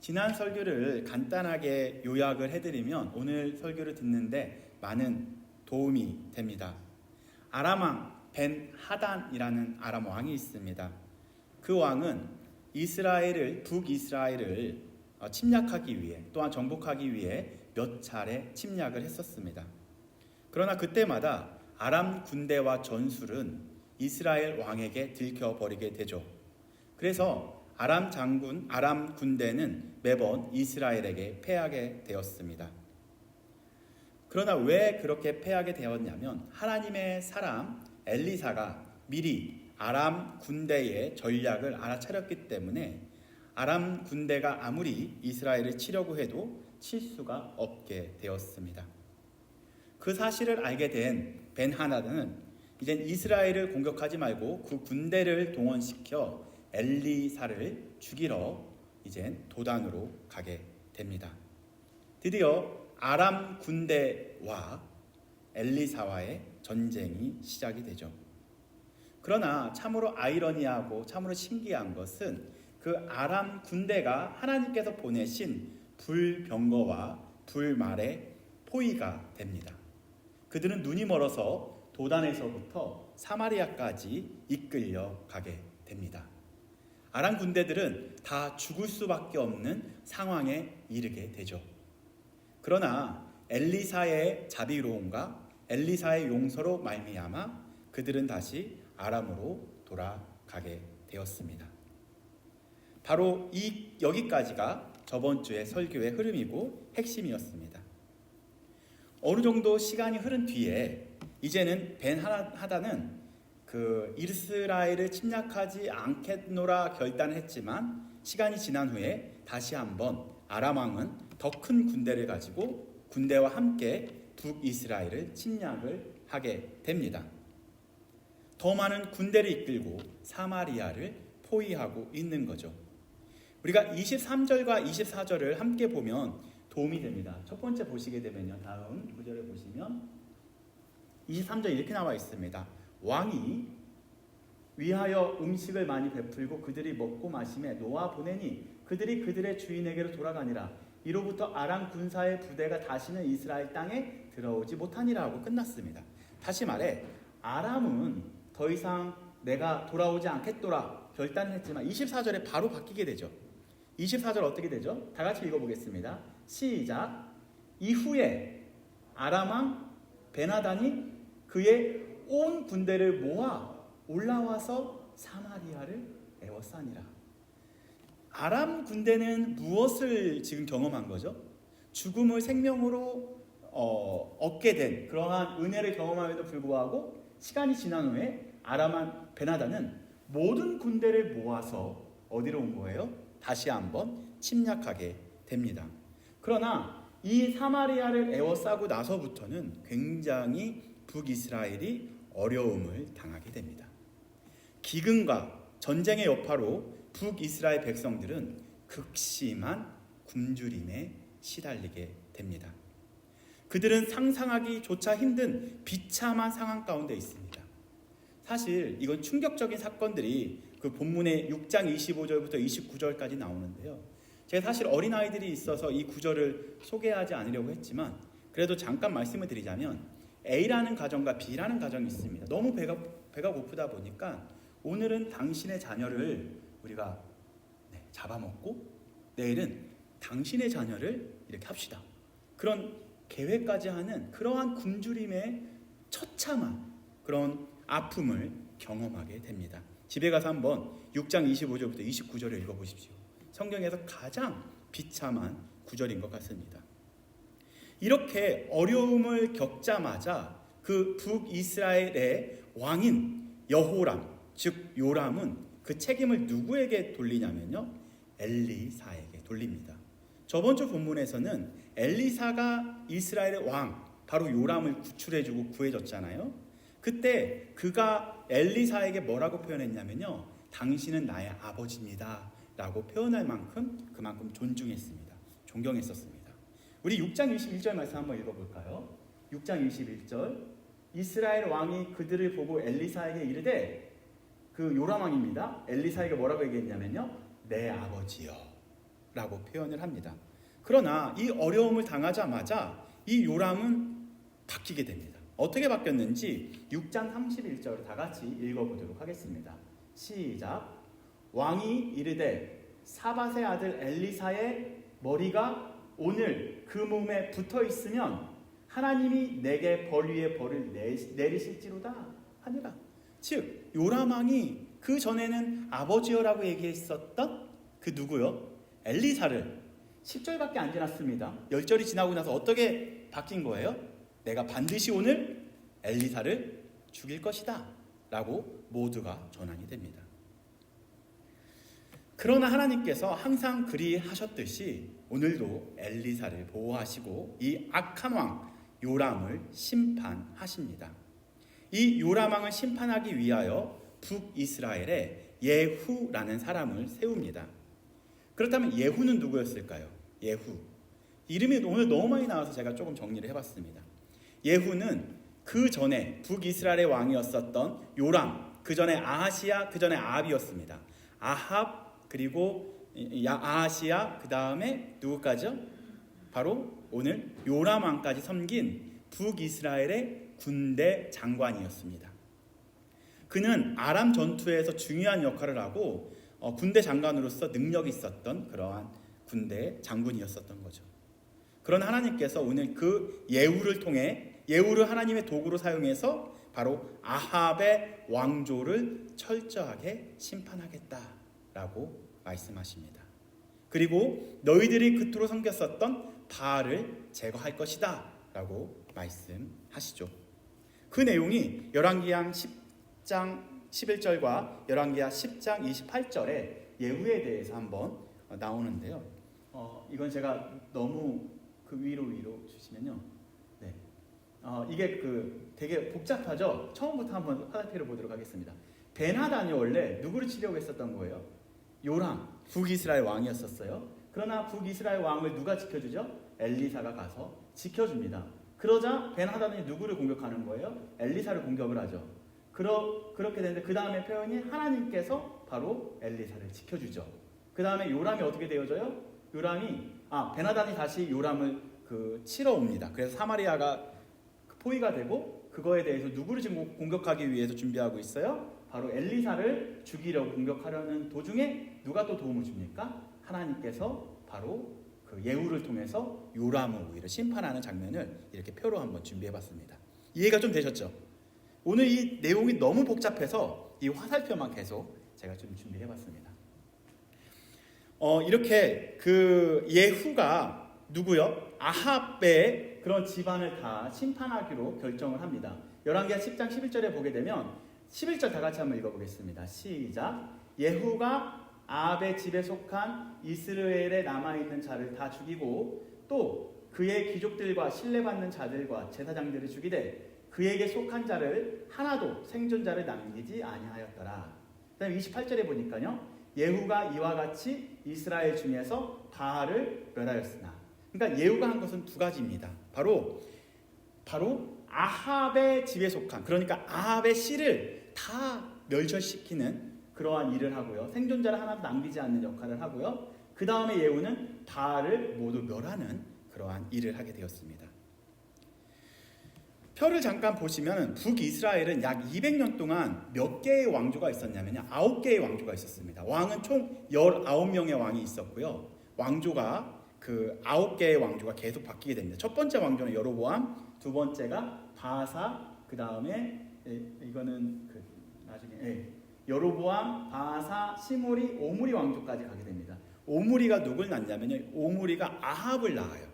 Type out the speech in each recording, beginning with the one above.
지난 설교를 간단하게 요약을 해드리면 오늘 설교를 듣는데 많은 도움이 됩니다. 아람왕 벤 하단이라는 아람 왕이 있습니다. 그 왕은 이스라엘을 북이스라엘을 어, 침략하기 위해 또한 정복하기 위해 몇 차례 침략을 했었습니다. 그러나 그때마다 아람 군대와 전술은 이스라엘 왕에게 들켜 버리게 되죠. 그래서 아람 장군, 아람 군대는 매번 이스라엘에게 패하게 되었습니다. 그러나 왜 그렇게 패하게 되었냐면 하나님의 사람 엘리사가 미리 아람 군대의 전략을 알아차렸기 때문에 아람 군대가 아무리 이스라엘을 치려고 해도 칠 수가 없게 되었습니다. 그 사실을 알게 된 벤하나드는 이젠 이스라엘을 공격하지 말고 그 군대를 동원시켜 엘리사를 죽이러 이젠 도단으로 가게 됩니다. 드디어 아람 군대와 엘리사와의 전쟁이 시작이 되죠. 그러나 참으로 아이러니하고 참으로 신기한 것은 그 아람 군대가 하나님께서 보내신 불병거와 불말의 포위가 됩니다. 그들은 눈이 멀어서 도단에서부터 사마리아까지 이끌려 가게 됩니다. 아람 군대들은 다 죽을 수밖에 없는 상황에 이르게 되죠. 그러나 엘리사의 자비로움과 엘리사의 용서로 말미암아 그들은 다시 아람으로 돌아가게 되었습니다. 바로 이 여기까지가 저번 주의 설교의 흐름이고 핵심이었습니다. 어느 정도 시간이 흐른 뒤에 이제는 벤 하다는 그 이스라엘을 침략하지 않겠노라 결단했지만 시간이 지난 후에 다시 한번 아람 왕은 더 큰 군대를 가지고 군대와 함께 북이스라엘을 침략을 하게 됩니다. 더 많은 군대를 이끌고 사마리아를 포위하고 있는 거죠. 우리가 23절과 24절을 함께 보면 도움이 됩니다. 첫 번째 보시게 되면요. 다음 구절을 보시면 23절 이렇게 나와 있습니다. 왕이 위하여 음식을 많이 베풀고 그들이 먹고 마심에 놓아 보내니 그들이 그들의 주인에게로 돌아가니라 이로부터 아람 군사의 부대가 다시는 이스라엘 땅에 들어오지 못하니라 하고 끝났습니다. 다시 말해 아람은 더 이상 내가 돌아오지 않겠노라 결단했지만 24절에 바로 바뀌게 되죠. 24절 어떻게 되죠? 다 같이 읽어보겠습니다. 시작. 이후에 아람왕 베나단이 그의 온 군대를 모아 올라와서 사마리아를 에워싸니라. 아람 군대는 무엇을 지금 경험한 거죠? 죽음을 생명으로 어, 얻게 된 그러한 은혜를 경험함에도 불구하고 시간이 지난 후에 아람한 베나다는 모든 군대를 모아서 어디로 온 거예요? 다시 한번 침략하게 됩니다. 그러나 이 사마리아를 에워싸고 나서부터는 굉장히 북이스라엘이 어려움을 당하게 됩니다. 기근과 전쟁의 여파로 북이스라엘 백성들은 극심한 굶주림에 시달리게 됩니다. 그들은 상상하기조차 힘든 비참한 상황 가운데 있습니다. 사실 이건 충격적인 사건들이 그 본문의 6장 25절부터 29절까지 나오는데요. 제가 사실 어린아이들이 있어서 이 구절을 소개하지 않으려고 했지만 그래도 잠깐 말씀을 드리자면 A라는 가정과 B라는 가정이 있습니다. 너무 배가, 배가 고프다 보니까 오늘은 당신의 자녀를 우리가 네, 잡아먹고 내일은 당신의 자녀를 이렇게 합시다. 그런 계획까지 하는 그러한 굶주림의 처참한 그런 아픔을 경험하게 됩니다. 집에 가서 한번 6장 25절부터 29절을 읽어보십시오. 성경에서 가장 비참한 구절인 것 같습니다. 이렇게 어려움을 겪자마자 그 북이스라엘의 왕인 여호람, 즉 요람은 그 책임을 누구에게 돌리냐면요. 엘리사에게 돌립니다. 저번 주 본문에서는 엘리사가 이스라엘의 왕, 바로 요람을 구출해주고 구해줬잖아요. 그때 그가 엘리사에게 뭐라고 표현했냐면요. 당신은 나의 아버지입니다. 라고 표현할 만큼 그만큼 존중했습니다. 존경했었습니다. 우리 6장 21절 말씀 한번 읽어볼까요? 6장 21절 이스라엘 왕이 그들을 보고 엘리사에게 이르되 그 요람 왕입니다. 엘리사에게 뭐라고 얘기했냐면요. 내 아버지요. 라고 표현을 합니다. 그러나 이 어려움을 당하자마자 이 요람은 바뀌게 됩니다. 어떻게 바뀌었는지 6장 31절 다 같이 읽어보도록 하겠습니다. 시작. 왕이 이르되 사밧의 아들 엘리사의 머리가 오늘 그 몸에 붙어 있으면 하나님이 내게 벌 위에 벌을 내- 내리실지로다 하니라. 즉 요람 왕이 그 전에는 아버지여라고 얘기했었던 그 누구요? 엘리사를 10절밖에 안 지났습니다. 10절이 지나고 나서 어떻게 바뀐 거예요? 내가 반드시 오늘 엘리사를 죽일 것이다. 라고 모두가 전환이 됩니다. 그러나 하나님께서 항상 그리 하셨듯이 오늘도 엘리사를 보호하시고 이 악한 왕 요람을 심판하십니다. 이 요람 왕을 심판하기 위하여 북이스라엘에 예후라는 사람을 세웁니다. 그렇다면 예후는 누구였을까요? 예후. 이름이 오늘 너무 많이 나와서 제가 조금 정리를 해봤습니다. 예후는 그 전에 북이스라엘의 왕이었었던 요람, 그 전에 아하시아, 그 전에 아합이었습니다. 아합 그리고 야- 아하시아 그 다음에 누구까지요? 바로 오늘 요람 왕까지 섬긴 북이스라엘의 군대 장관이었습니다. 그는 아람 전투에서 중요한 역할을 하고 어, 군대 장관으로서 능력이 있었던 그러한 군대 장군이었었던 거죠. 그런 하나님께서 오늘 그 예후를 통해 예후를 하나님의 도구로 사용해서 바로 아합의 왕조를 철저하게 심판하겠다라고 말씀하십니다. 그리고 너희들이 그토록 섬겼었던 바알을 제거할 것이다 라고 말씀하시죠. 그 내용이 열왕기상 10장 11절과 열왕기하 10장 28절에 예후에 대해서 한번 어, 나오는데요. 어, 이건 제가 너무 그 위로 위로 주시면요. 네. 어, 이게 그 되게 복잡하죠. 처음부터 한번 화살표를 보도록 하겠습니다. 베나단이 원래 누구를 치려고 했었던 거예요? 요람 북이스라엘 왕이었었어요. 그러나 북이스라엘 왕을 누가 지켜주죠? 엘리사가 가서 지켜줍니다. 그러자 벤하단이 누구를 공격하는 거예요? 엘리사를 공격을 하죠. 그러, 그렇게 되는데 그 다음에 표현이 하나님께서 바로 엘리사를 지켜주죠. 그 다음에 요람이 어떻게 되어져요? 요람이 아 베나단이 다시 요람을 그 치러 옵니다. 그래서 사마리아가 그 포위가 되고 그거에 대해서 누구를 지금 공격하기 위해서 준비하고 있어요? 바로 엘리사를 죽이려고 공격하려는 도중에 누가 또 도움을 줍니까? 하나님께서 바로 그 예후를 통해서 요람을 오히려 심판하는 장면을 이렇게 표로 한번 준비해봤습니다. 이해가 좀 되셨죠? 오늘 이 내용이 너무 복잡해서 이 화살표만 계속 제가 좀 준비해봤습니다. 어, 이렇게 그 예후가 누구요? 아합의 그런 집안을 다 심판하기로 결정을 합니다. 열왕기하 10장 11절에 보게 되면 11절 다 같이 한번 읽어보겠습니다. 시작. 예후가 아합의 집에 속한 이스라엘에 남아 있는 자를 다 죽이고 또 그의 귀족들과 신뢰받는 자들과 제사장들을 죽이되 그에게 속한 자를 하나도 생존자를 남기지 아니하였더라. 그다음 28절에 보니까요. 예후가 이와 같이 이스라엘 중에서 바알을 멸하였으나. 그러니까 예후가 한 것은 두 가지입니다. 바로 바로 아합의 집에 속한 그러니까 아합의 씨를 다 멸절시키는 그러한 일을 하고요. 생존자를 하나도 남기지 않는 역할을 하고요. 그 다음에 예후는 바알을 모두 멸하는 그러한 일을 하게 되었습니다. 표를 잠깐 보시면 북이스라엘은 약 200년 동안 몇 개의 왕조가 있었냐면요. 9개의 왕조가 있었습니다. 왕은 총 19명의 왕이 있었고요. 왕조가 그 9개의 왕조가 계속 바뀌게 됩니다. 첫 번째 왕조는 여로보암, 두 번째가 바사, 그 다음에 이거는 그 나중에 예, 여로보암, 바사, 시므리, 오므리 왕조까지 가게 됩니다. 오므리가 누굴 낳냐면요. 오므리가 아합을 낳아요.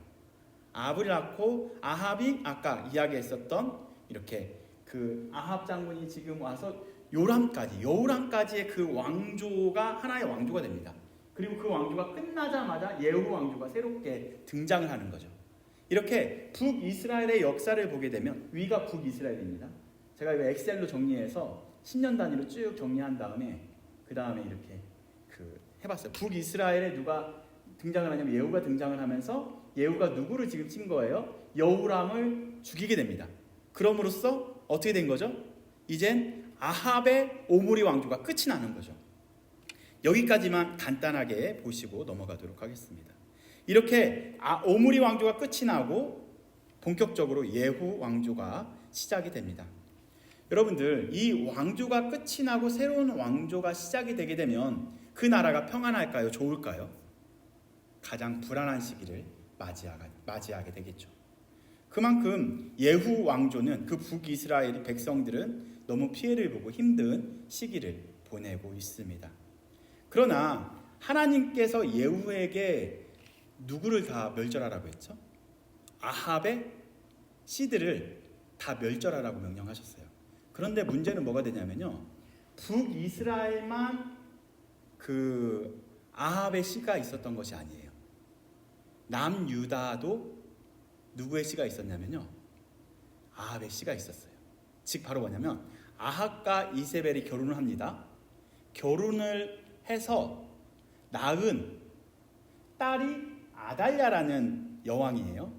아합을 낳고 아합이 아까 이야기했었던 이렇게 그 아합 장군이 지금 와서 요람까지 여우람까지의 그 왕조가 하나의 왕조가 됩니다. 그리고 그 왕조가 끝나자마자 예후 왕조가 새롭게 등장을 하는 거죠. 이렇게 북이스라엘의 역사를 보게 되면 위가 북이스라엘입니다. 제가 이거 엑셀로 정리해서 10년 단위로 쭉 정리한 다음에 그 다음에 이렇게 그 해봤어요. 북이스라엘에 누가 등장을 하냐면 예후가 등장을 하면서 예후가 누구를 지금 친 거예요? 여우람을 죽이게 됩니다. 그럼으로써 어떻게 된 거죠? 이젠 아합의 오므리 왕조가 끝이 나는 거죠. 여기까지만 간단하게 보시고 넘어가도록 하겠습니다. 이렇게 아, 오므리 왕조가 끝이 나고 본격적으로 예후 왕조가 시작이 됩니다. 여러분들 이 왕조가 끝이 나고 새로운 왕조가 시작이 되게 되면 그 나라가 평안할까요? 좋을까요? 가장 불안한 시기를 맞이하게, 되겠죠. 그만큼 예후 왕조는 그 북이스라엘 백성들은 너무 피해를 보고 힘든 시기를 보내고 있습니다. 그러나 하나님께서 예후에게 누구를 다 멸절하라고 했죠? 아합의 씨들을 다 멸절하라고 명령하셨어요. 그런데 문제는 뭐가 되냐면요. 북이스라엘만 그 아합의 씨가 있었던 것이 아니에요. 남유다도 누구의 씨가 있었냐면요. 아합의 씨가 있었어요. 즉 바로 뭐냐면 아합과 이세벨이 결혼을 합니다. 결혼을 해서 낳은 딸이 아달랴라는 여왕이에요.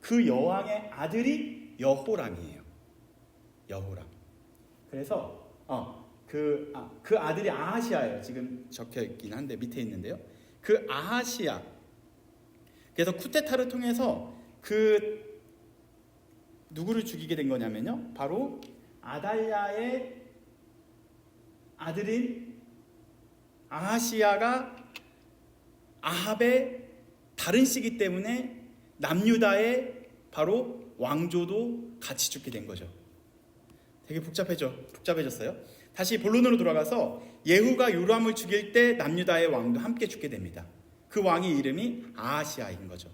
그 여왕의 아들이 여호람이에요. 여호람. 그래서 어, 그, 아, 그 아들이 아하시아예요. 지금 적혀 있긴 한데 밑에 있는데요. 그 아하시아. 그래서 쿠데타를 통해서 그 누구를 죽이게 된 거냐면요. 바로 아달랴의 아들인 아하시아가 아합의 다른 씨기 때문에 남유다의 바로 왕조도 같이 죽게 된 거죠. 되게 복잡해져 복잡해졌어요. 다시 본론으로 돌아가서 예후가 요람을 죽일 때 남유다의 왕도 함께 죽게 됩니다. 그 왕의 이름이 아하시아인 거죠.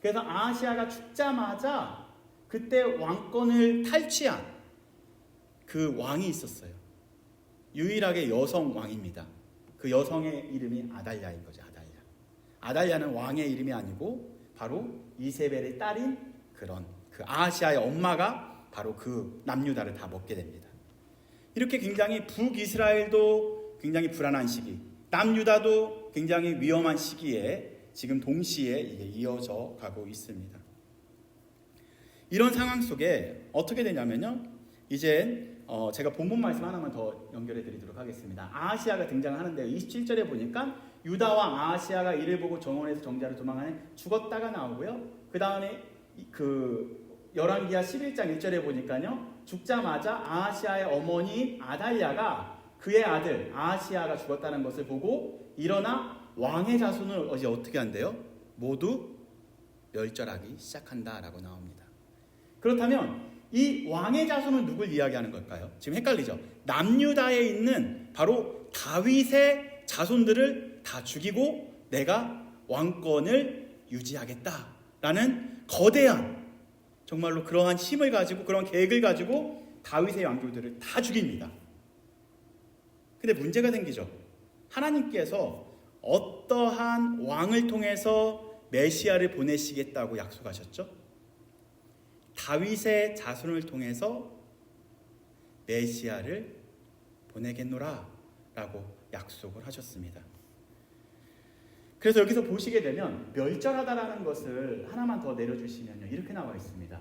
그래서 아하시아가 죽자마자 그때 왕권을 탈취한 그 왕이 있었어요. 유일하게 여성 왕입니다. 그 여성의 이름이 아달랴인 거죠. 아달랴. 아달랴는 왕의 이름이 아니고 바로 이세벨의 딸인 그런 그 아하시아의 엄마가 바로 그 남유다를 다 먹게 됩니다. 이렇게 굉장히 북이스라엘도 굉장히 불안한 시기, 남유다도 굉장히 위험한 시기에 지금 동시에 이게 이어져 가고 있습니다. 이런 상황 속에 어떻게 되냐면요. 이제 어 제가 본문 말씀 하나만 더 연결해 드리도록 하겠습니다. 아하시아가 등장하는데요. 27절에 보니까 유다 왕 아하시아가 이를 보고 정원에서 정자를 도망하는 죽었다가 나오고요. 그 다음에 그 열왕기하 11장 1절에 보니까요. 죽자마자 아하시아의 어머니 아달랴가 그의 아들 아하시아가 죽었다는 것을 보고 일어나 왕의 자손을 어제 어떻게 한대요? 모두 멸절하기 시작한다라고 나옵니다. 그렇다면 이 왕의 자손은 누굴 이야기하는 걸까요? 지금 헷갈리죠? 남유다에 있는 바로 다윗의 자손들을 다 죽이고 내가 왕권을 유지하겠다라는 거대한 정말로 그러한 힘을 가지고 그런 계획을 가지고 다윗의 왕조들을 다 죽입니다. 근데 문제가 생기죠. 하나님께서 어떠한 왕을 통해서 메시아를 보내시겠다고 약속하셨죠? 다윗의 자손을 통해서 메시아를 보내겠노라 라고 약속을 하셨습니다. 그래서 여기서 보시게 되면 멸절하다라는 것을 하나만 더 내려주시면요 이렇게 나와 있습니다.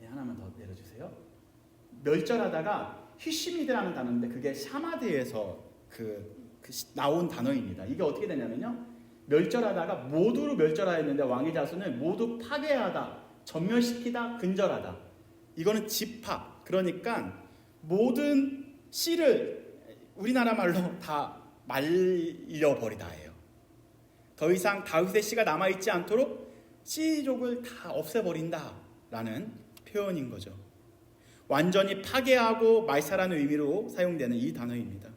네, 하나만 더 내려주세요. 멸절하다가 히시미드라는 단어인데 그게 샤마드에서 그, 그 나온 단어입니다. 이게 어떻게 되냐면요 멸절하다가 모두로 멸절하였는데 왕의 자손을 모두 파괴하다, 전멸시키다, 근절하다. 이거는 집합. 그러니까 모든 씨를 우리나라 말로 다 말려버리다예요. 더 이상 다윗의 씨가 남아 있지 않도록 씨족을 다 없애버린다라는 표현인 거죠. 완전히 파괴하고 말살하는 의미로 사용되는 이 단어입니다.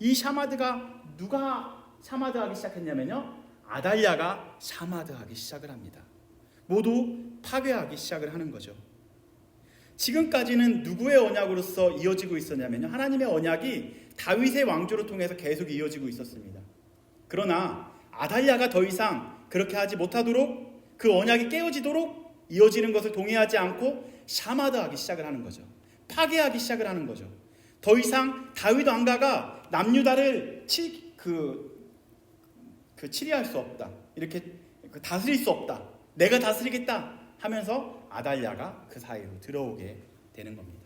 이 샤마드가 누가 샤마드 하기 시작했냐면요. 아달랴가 샤마드 하기 시작을 합니다. 모두 파괴하기 시작을 하는 거죠. 지금까지는 누구의 언약으로서 이어지고 있었냐면요. 하나님의 언약이 다윗의 왕조를 통해서 계속 이어지고 있었습니다. 그러나 아달랴가 더 이상 그렇게 하지 못하도록 그 언약이 깨어지도록 이어지는 것을 동의하지 않고 샤마드하기 시작을 하는 거죠. 파괴하기 시작을 하는 거죠. 더 이상 다윗 왕가가 남유다를 치, 그, 그 치리할 수 없다. 이렇게 그 다스릴 수 없다. 내가 다스리겠다 하면서 아달랴가 그 사이로 들어오게 되는 겁니다.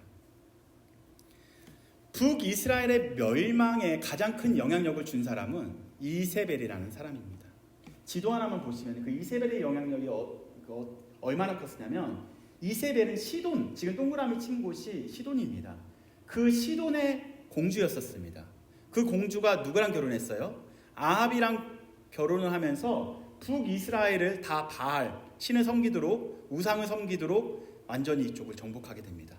북이스라엘의 멸망에 가장 큰 영향력을 준 사람은 이세벨이라는 사람입니다. 지도 하나만 보시면 그 이세벨의 영향력이 어, 그 어, 얼마나 컸냐면 이세벨은 시돈 지금 동그라미 친 곳이 시돈입니다. 그 시돈의 공주였었습니다. 그 공주가 누구랑 결혼했어요? 아합이랑 결혼을 하면서 북이스라엘을 다 바알 신을 섬기도록 우상을 섬기도록 완전히 이쪽을 정복하게 됩니다.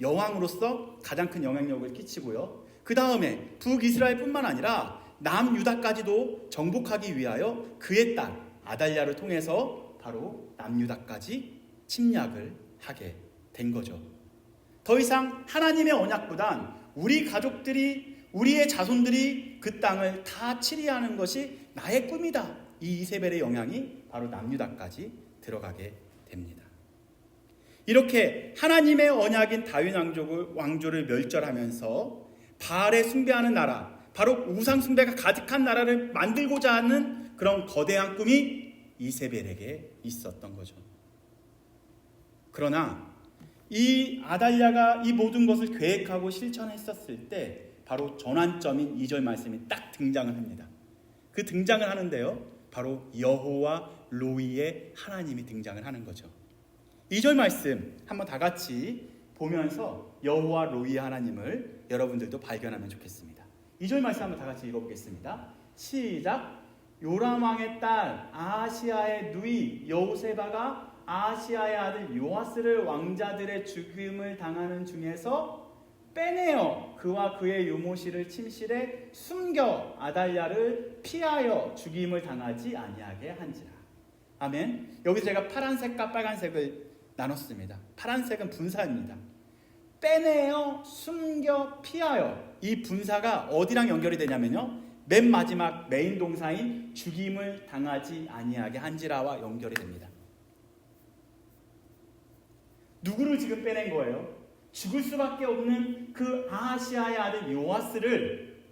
여왕으로서 가장 큰 영향력을 끼치고요. 그 다음에 북이스라엘뿐만 아니라 남유다까지도 정복하기 위하여 그의 딸 아달랴를 통해서 바로 남유다까지 침략을 하게 된 거죠. 더 이상 하나님의 언약보단 우리 가족들이 우리의 자손들이 그 땅을 다 치리하는 것이 나의 꿈이다. 이 이세벨의 영향이 바로 남유다까지 들어가게 됩니다. 이렇게 하나님의 언약인 다윗 왕족을 왕조를 멸절하면서 바알에 숭배하는 나라, 바로 우상 숭배가 가득한 나라를 만들고자 하는 그런 거대한 꿈이 이세벨에게 있었던 거죠. 그러나 이 아달랴가 이 모든 것을 계획하고 실천했었을 때 바로 전환점인 2절 말씀이 딱 등장을 합니다. 그 등장을 하는데요. 바로 여호와 로이의 하나님이 등장을 하는 거죠. 2절 말씀 한번 다 같이 보면서 여호와 로이의 하나님을 여러분들도 발견하면 좋겠습니다. 2절 말씀 한번 다 같이 읽어보겠습니다. 시작. 요람 왕의 딸 아시아의 누이 여우세바가 아시아의 아들 요아스를 왕자들의 죽임을 당하는 중에서 빼내어 그와 그의 유모씨를 침실에 숨겨 아달랴를 피하여 죽임을 당하지 아니하게 한지라. 아멘. 여기서 제가 파란색과 빨간색을 나눴습니다. 파란색은 분사입니다. 빼내어 숨겨 피하여 이 분사가 어디랑 연결이 되냐면요. 맨 마지막 메인 동사인 죽임을 당하지 아니하게 한지라와 연결이 됩니다. 누구를 지금 빼낸 거예요? 죽을 수밖에 없는 그 아시아의 아들 요아스를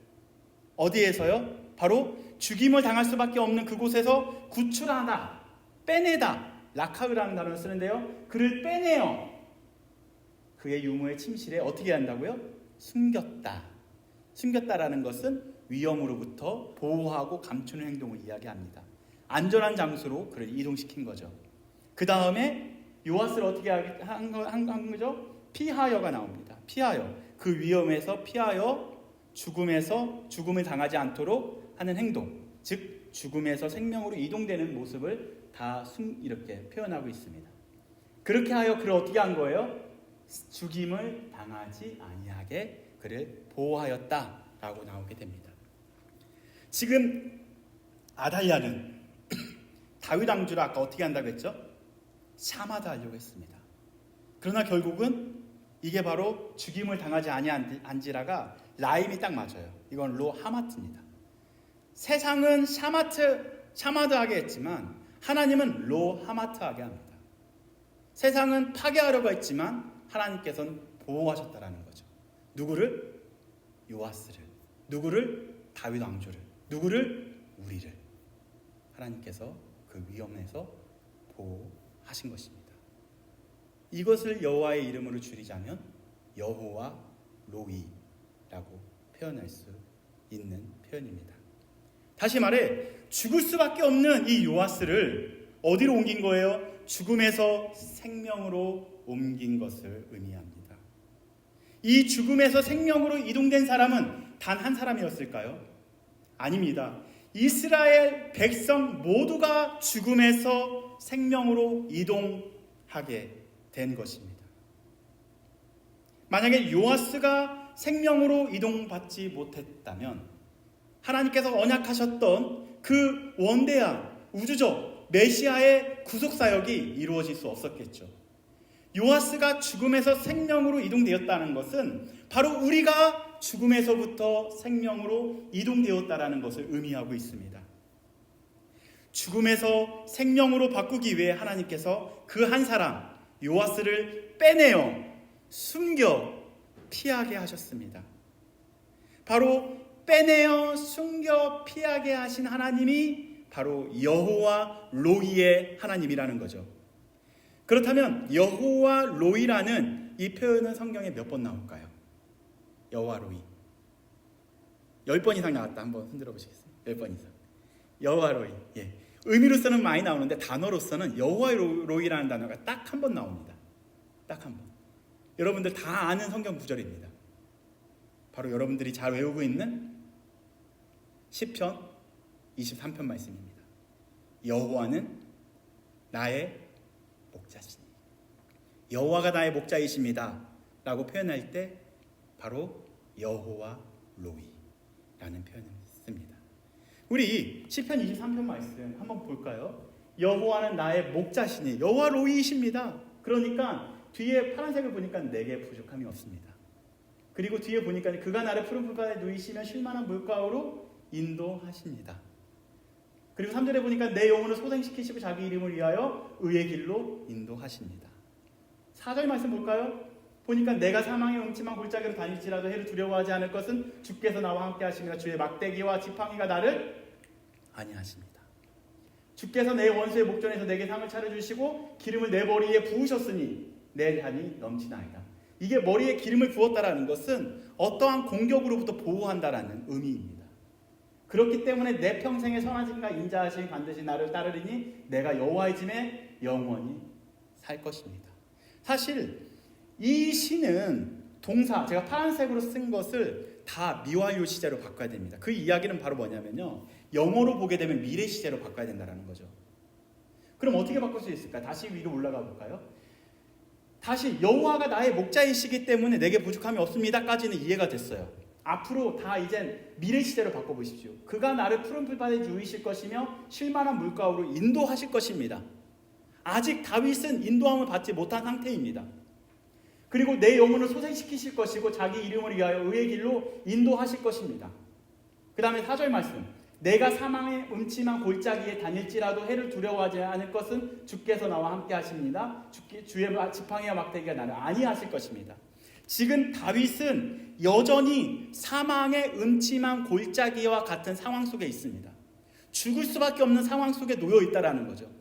어디에서요? 바로 죽임을 당할 수밖에 없는 그곳에서 구출하다, 빼내다, 라카르라는 단어를 쓰는데요. 그를 빼내어 그의 유모의 침실에 어떻게 한다고요? 숨겼다. 숨겼다라는 것은 위험으로부터 보호하고 감추는 행동을 이야기합니다. 안전한 장소로 그를 이동시킨 거죠. 그 다음에 요아스를 어떻게 한, 한, 한 거죠? 피하여가 나옵니다. 피하여. 그 위험에서 피하여 죽음에서 죽음을 당하지 않도록 하는 행동. 즉, 죽음에서 생명으로 이동되는 모습을 다 숨, 이렇게 표현하고 있습니다. 그렇게 하여 그를 어떻게 한 거예요? 죽임을 당하지 아니하게 그를 보호하였다라고 나오게 됩니다. 지금 아달랴는 다윗 왕주를 아까 어떻게 한다고 했죠? 샤마다 하려고 했습니다. 그러나 결국은 이게 바로 죽임을 당하지 아니한지라가 라임이 딱 맞아요. 이건 로 하마트입니다. 세상은 샤마트 샤마드하게 했지만 하나님은 로 하마트하게 합니다. 세상은 파괴하려고 했지만 하나님께서는 보호하셨다라는 거죠. 누구를? 요아스를. 누구를? 다윗 왕조를. 누구를? 우리를. 하나님께서 그 위험에서 보호하신 것입니다. 이것을 여호와의 이름으로 줄이자면 여호와 로이라고 표현할 수 있는 표현입니다. 다시 말해 죽을 수밖에 없는 이 요아스를 어디로 옮긴 거예요? 죽음에서 생명으로 옮긴 것을 의미합니다. 이 죽음에서 생명으로 이동된 사람은 단 한 사람이었을까요? 아닙니다. 이스라엘 백성 모두가 죽음에서 생명으로 이동하게 된 것입니다. 만약에 요아스가 생명으로 이동받지 못했다면 하나님께서 언약하셨던 그 원대한 우주적 메시아의 구속 사역이 이루어질 수 없었겠죠. 요아스가 죽음에서 생명으로 이동되었다는 것은 바로 우리가 죽음에서부터 생명으로 이동되었다라는 것을 의미하고 있습니다. 죽음에서 생명으로 바꾸기 위해 하나님께서 그 한 사람 요아스를 빼내어 숨겨 피하게 하셨습니다. 바로 빼내어 숨겨 피하게 하신 하나님이 바로 여호와 로이의 하나님이라는 거죠. 그렇다면 여호와 로이라는 이 표현은 성경에 몇 번 나올까요? 여호와 로이. 열번 이상 나왔다. 한번 흔들어 보시겠어요? 열번 이상. 여호와 로이. 예. 의미로서는 많이 나오는데 단어로서는 여호와 로이라는 단어가 딱 한 번 나옵니다. 딱 한 번. 여러분들 다 아는 성경 구절입니다. 바로 여러분들이 잘 외우고 있는 시편 23편 말씀입니다. 여호와는 나의 목 자시니 여호와가 나의 목자이십니다 라고 표현할 때 바로 여호와 로이라는 표현을 씁니다. 우리 시편 23편 말씀 한번 볼까요? 여호와는 나의 목자시니 여호와 로이이십니다. 그러니까 뒤에 파란색을 보니까 내게 부족함이 없습니다. 그리고 뒤에 보니까 그가 나를 푸른 풀밭에 누이시며 쉴만한 물가로 인도하십니다. 그리고 3절에 보니까 내 영혼을 소생시키시고 자기 이름을 위하여 의의 길로 인도하십니다. 4절 말씀 볼까요? 보니까 내가 사망의 음침한 골짜기로 다닐지라도 해를 두려워하지 않을 것은 주께서 나와 함께 하시며 주의 막대기와 지팡이가 나를 아니하십니다. 주께서 내 원수의 목전에서 내게 상을 차려주시고 기름을 내 머리에 부으셨으니 내 잔이 넘치나이다. 이게 머리에 기름을 부었다라는 것은 어떠한 공격으로부터 보호한다라는 의미입니다. 그렇기 때문에 내 평생의 선하심과 인자하심 반드시 나를 따르리니 내가 여호와의 짐에 영원히 살 것입니다. 사실 이 시는 동사 제가 파란색으로 쓴 것을 다 미완료 시제로 바꿔야 됩니다. 그 이야기는 바로 뭐냐면요. 영어로 보게 되면 미래 시제로 바꿔야 된다는 거죠. 그럼 어떻게 바꿀 수 있을까? 다시 위로 올라가 볼까요? 다시 여호와가 나의 목자이시기 때문에 내게 부족함이 없습니다까지는 이해가 됐어요. 앞으로 다 이젠 미래 시대로 바꿔보십시오. 그가 나를 푸른 풀밭에 누이실 것이며 쉴만한 물가로 인도하실 것입니다. 아직 다윗은 인도함을 받지 못한 상태입니다. 그리고 내 영혼을 소생시키실 것이고 자기 이름을 위하여 의의 길로 인도하실 것입니다. 그 다음에 사절 말씀. 내가 사망의 음침한 골짜기에 다닐지라도 해를 두려워하지 않을 것은 주께서 나와 함께 하십니다. 주의 지팡이와 막대기가 나를 아니하실 것입니다. 지금 다윗은 여전히 사망의 음침한 골짜기와 같은 상황 속에 있습니다. 죽을 수밖에 없는 상황 속에 놓여 있다라는 거죠.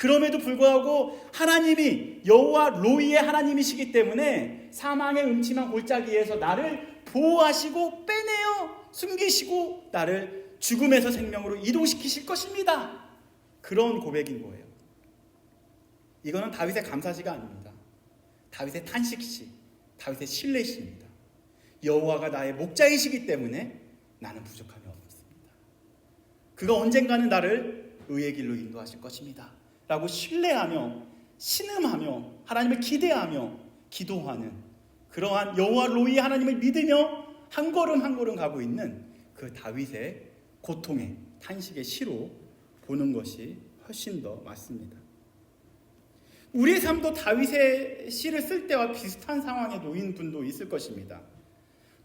그럼에도 불구하고 하나님이 여호와 로이의 하나님이시기 때문에 사망의 음침한 골짜기에서 나를 보호하시고 빼내어 숨기시고 나를 죽음에서 생명으로 이동시키실 것입니다. 그런 고백인 거예요. 이거는 다윗의 감사시가 아닙니다. 다윗의 탄식시. 다윗의 신뢰십니다. 여호와가 나의 목자이시기 때문에 나는 부족함이 없습니다. 그가 언젠가는 나를 의의 길로 인도하실 것입니다. 라고 신뢰하며 신음하며 하나님을 기대하며 기도하는 그러한 여호와 로이 하나님을 믿으며 한 걸음 한 걸음 가고 있는 그 다윗의 고통의 탄식의 시로 보는 것이 훨씬 더 맞습니다. 우리의 삶도 다윗의 시를 쓸 때와 비슷한 상황에 놓인 분도 있을 것입니다.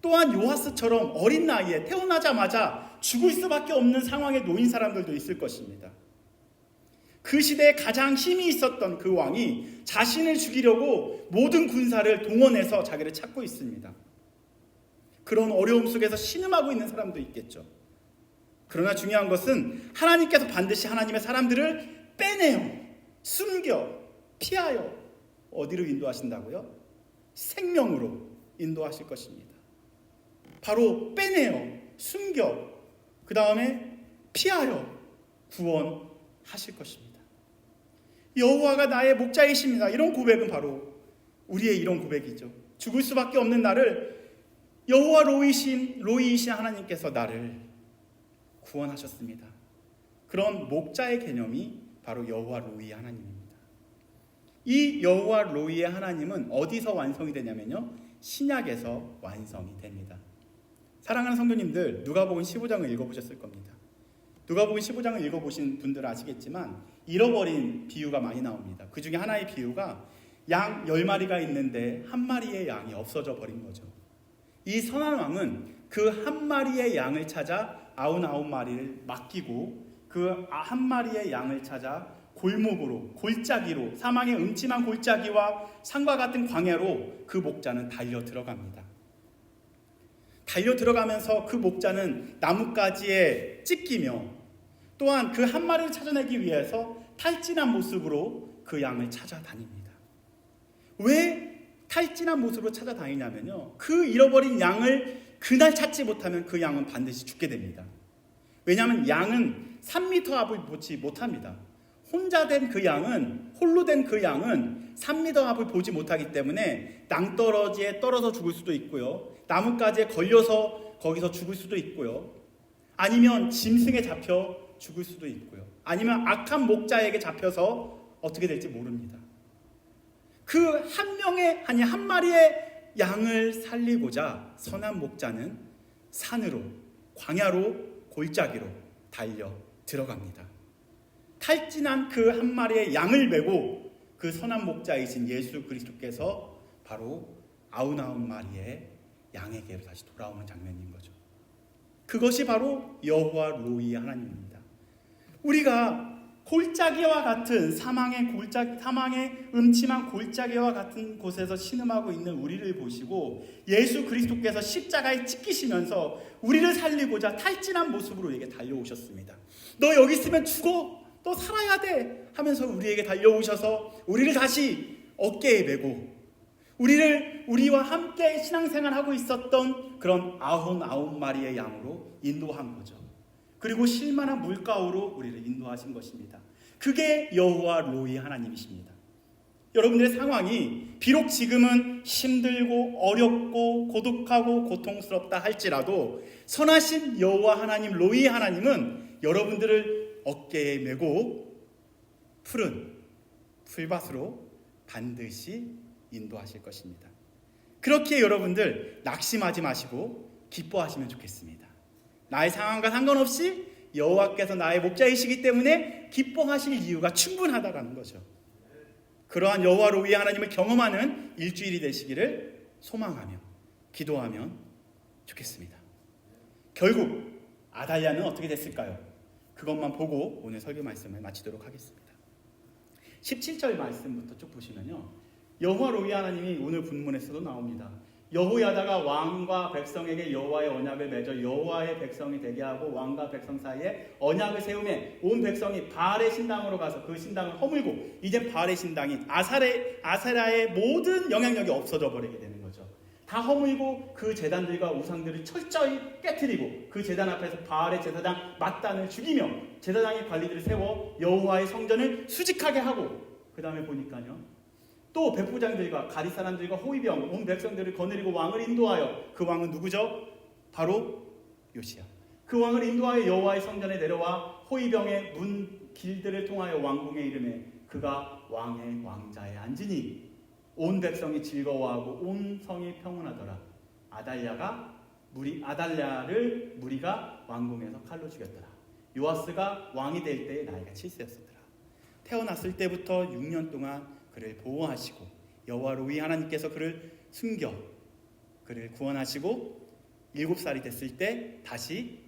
또한 요하스처럼 어린 나이에 태어나자마자 죽을 수밖에 없는 상황에 놓인 사람들도 있을 것입니다. 그 시대에 가장 힘이 있었던 그 왕이 자신을 죽이려고 모든 군사를 동원해서 자기를 찾고 있습니다. 그런 어려움 속에서 신음하고 있는 사람도 있겠죠. 그러나 중요한 것은 하나님께서 반드시 하나님의 사람들을 빼내요. 숨겨. 피하여 어디로 인도하신다고요? 생명으로 인도하실 것입니다. 바로 빼내어 숨겨 그 다음에 피하여 구원하실 것입니다. 여호와가 나의 목자이십니다. 이런 고백은 바로 우리의 이런 고백이죠. 죽을 수밖에 없는 나를 여호와 로이신 로이이신 하나님께서 나를 구원하셨습니다. 그런 목자의 개념이 바로 여호와 로이 하나님입니다. 이 여호와 로이의 하나님은 어디서 완성이 되냐면요. 신약에서 완성이 됩니다. 사랑하는 성도님들, 누가복음 15장을 읽어 보셨을 겁니다. 누가복음 15장을 읽어보신 분들은 아시겠지만 잃어버린 비유가 많이 나옵니다. 그 중에 하나의 비유가 양 10마리가 있는데 한 마리의 양이 없어져 버린 거죠. 이 선한 왕은 그 한 마리의 양을 찾아 아흔아홉 마리를 맡기고 그 한 마리의 양을 찾아 골목으로 골짜기로 사망의 음침한 골짜기와 산과 같은 광야로 그 목자는 달려 들어갑니다. 달려 들어가면서 그 목자는 나뭇가지에 찢기며 또한 그 한 마리를 찾아내기 위해서 탈진한 모습으로 그 양을 찾아다닙니다. 왜 탈진한 모습으로 찾아다니냐면요. 그 잃어버린 양을 그날 찾지 못하면 그 양은 반드시 죽게 됩니다. 왜냐하면 양은 3미터 앞을 보지 못합니다. 혼자 된 그 양은 홀로 된 그 양은 3미터 앞을 보지 못하기 때문에 낭떠러지에 떨어져 죽을 수도 있고요. 나뭇가지에 걸려서 거기서 죽을 수도 있고요. 아니면 짐승에 잡혀 죽을 수도 있고요. 아니면 악한 목자에게 잡혀서 어떻게 될지 모릅니다. 그 한 명의 아니 한 마리의 양을 살리고자 선한 목자는 산으로 광야로 골짜기로 달려 들어갑니다. 탈진한 그 한 마리의 양을 메고 그 선한 목자이신 예수 그리스도께서 바로 아흔아홉 마리의 양에게로 다시 돌아오는 장면인 거죠. 그것이 바로 여호와 로이 하나님입니다. 우리가 골짜기와 같은 사망의 골짜기 사망의 음침한 골짜기와 같은 곳에서 신음하고 있는 우리를 보시고 예수 그리스도께서 십자가에 찢기시면서 우리를 살리고자 탈진한 모습으로 우리에게 달려오셨습니다. 너 여기 있으면 죽어. 너 살아야 돼. 하면서 우리에게 달려오셔서 우리를 다시 어깨에 메고 우리를 우리와 함께 신앙생활하고 있었던 그런 아흔 아홉 마리의 양으로 인도한 거죠. 그리고 실만한 물가으로 우리를 인도하신 것입니다. 그게 여호와 로이 하나님이십니다. 여러분들의 상황이 비록 지금은 힘들고 어렵고 고독하고 고통스럽다 할지라도 선하신 여호와 하나님 로이 하나님은 여러분들을 어깨에 메고 푸른 풀밭으로 반드시 인도하실 것입니다. 그렇게 여러분들 낙심하지 마시고 기뻐하시면 좋겠습니다. 나의 상황과 상관없이 여호와께서 나의 목자이시기 때문에 기뻐하실 이유가 충분하다라는 거죠. 그러한 여호와로 위해 하나님을 경험하는 일주일이 되시기를 소망하며 기도하면 좋겠습니다. 결국 아달랴는 어떻게 됐을까요? 그것만 보고 오늘 설교 말씀을 마치도록 하겠습니다. 17절 말씀부터 쭉 보시면요. 여호와 로이 하나님이 오늘 본문에서도 나옵니다. 여호야다가 왕과 백성에게 여호와의 언약을 맺어 여호와의 백성이 되게 하고 왕과 백성 사이에 언약을 세우매 온 백성이 바알의 신당으로 가서 그 신당을 허물고 이제 바알의 신당이 아사레 아세라의 모든 영향력이 없어져 버리게 되는 거죠. 다 허물고 그 재단들과 우상들을 철저히 깨뜨리고 그 재단 앞에서 바알의 제사장 mat단을 죽이며 제사장의 관리들을 세워 여호와의 성전을 수직하게 하고 그 다음에 보니까요. 또 백부장들과 가리 사람들과 호위병 온 백성들을 거느리고 왕을 인도하여 그 왕은 누구죠? 바로 요시야. 그 왕을 인도하여 여호와의 성전에 내려와 호위병의 문 길들을 통하여 왕궁에 이름에 그가 왕의 왕자에 앉으니 온 백성이 즐거워하고 온 성이 평온하더라. 아달랴가 무리 아달랴를 무리가 왕궁에서 칼로 죽였더라. 요아스가 왕이 될 때의 나이가 7세였더라. 태어났을 때부터 6년 동안 그를 보호하시고 여호와로 위 하나님께서 그를 숨겨 그를 구원하시고 일곱 살이 됐을 때 다시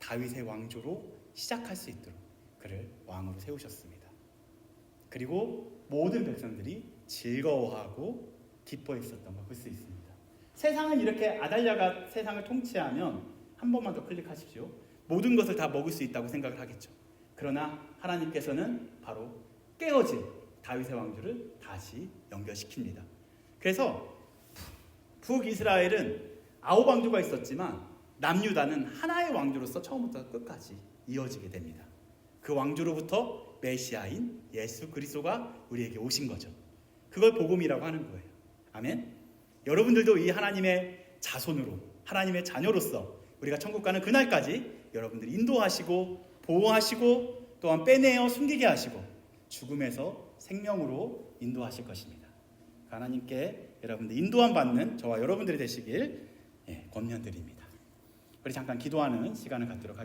다윗의 왕조로 시작할 수 있도록 그를 왕으로 세우셨습니다. 그리고 모든 백성들이 즐거워하고 기뻐했었던 걸 볼 수 있습니다. 세상은 이렇게 아달랴가 세상을 통치하면 한 번만 더 클릭하십시오. 모든 것을 다 먹을 수 있다고 생각을 하겠죠. 그러나 하나님께서는 바로 깨어진 다윗의 왕조를 다시 연결시킵니다. 그래서 북이스라엘은 아홉 왕조가 있었지만 남유다는 하나의 왕조로서 처음부터 끝까지 이어지게 됩니다. 그 왕조로부터 메시아인 예수 그리스도가 우리에게 오신 거죠. 그걸 복음이라고 하는 거예요. 아멘. 여러분들도 이 하나님의 자손으로 하나님의 자녀로서 우리가 천국 가는 그날까지 여러분들 인도하시고 보호하시고 또한 빼내어 숨기게 하시고 죽음에서 생명으로 인도하실 것입니다. 하나님께 여러분들 인도함 받는 저와 여러분들이 되시길 예, 권면드립니다. 우리 잠깐 기도하는 시간을 갖도록 하겠습니다.